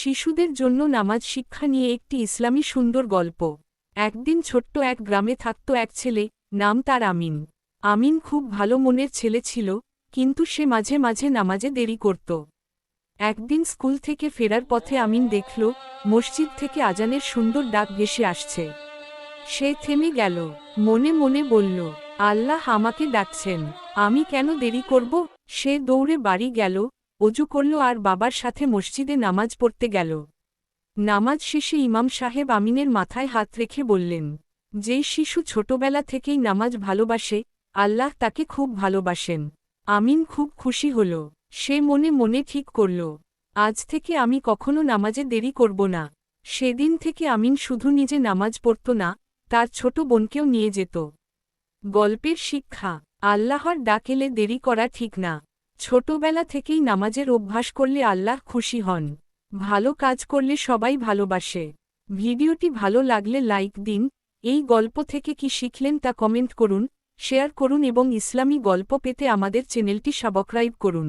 শিশুদের জন্য নামাজ শিক্ষা নিয়ে একটি ইসলামী সুন্দর গল্প। একদিন ছোট্ট এক গ্রামে থাকত এক ছেলে, নাম তার আমিন। আমিন খুব ভালো মনের ছেলে ছিল, কিন্তু সে মাঝে মাঝে নামাজে দেরি করত। একদিন স্কুল থেকে ফেরার পথে আমিন দেখল, মসজিদ থেকে আজানের সুন্দর ডাক ভেসে আসছে। সে থেমে গেল, মনে মনে বলল, আল্লাহ আমাকে ডাকছেন, আমি কেন দেরি করব? সে দৌড়ে বাড়ি গেল অজু করল আর বাবার সাথে মসজিদে নামাজ পড়তে গেল। নামাজ শেষে ইমাম সাহেব আমিনের মাথায় হাত রেখে বললেন, যেই শিশু ছোটবেলা থেকেই নামাজ ভালোবাসে, আল্লাহ তাকে খুব ভালোবাসেন। আমিন খুব খুশি হল। সে মনে মনে ঠিক করল, আজ থেকে আমি কখনো নামাজে দেরি করব না। সেদিন থেকে আমিন শুধু নিজে নামাজ পড়ত না, তার ছোট বোনকেও নিয়ে যেত। গল্পের শিক্ষা, আল্লাহর ডাকেলে দেরি করা ঠিক না। ছোটবেলা থেকেই নামাজের অভ্যাস করলে আল্লাহ খুশি হন। ভালো কাজ করলে সবাই ভালোবাসে। ভিডিওটি ভালো লাগলে লাইক দিন। এই গল্প থেকে কি শিখলেন তা কমেন্ট করুন, শেয়ার করুন এবং ইসলামী গল্প পেতে আমাদের চ্যানেলটি সাবস্ক্রাইব করুন।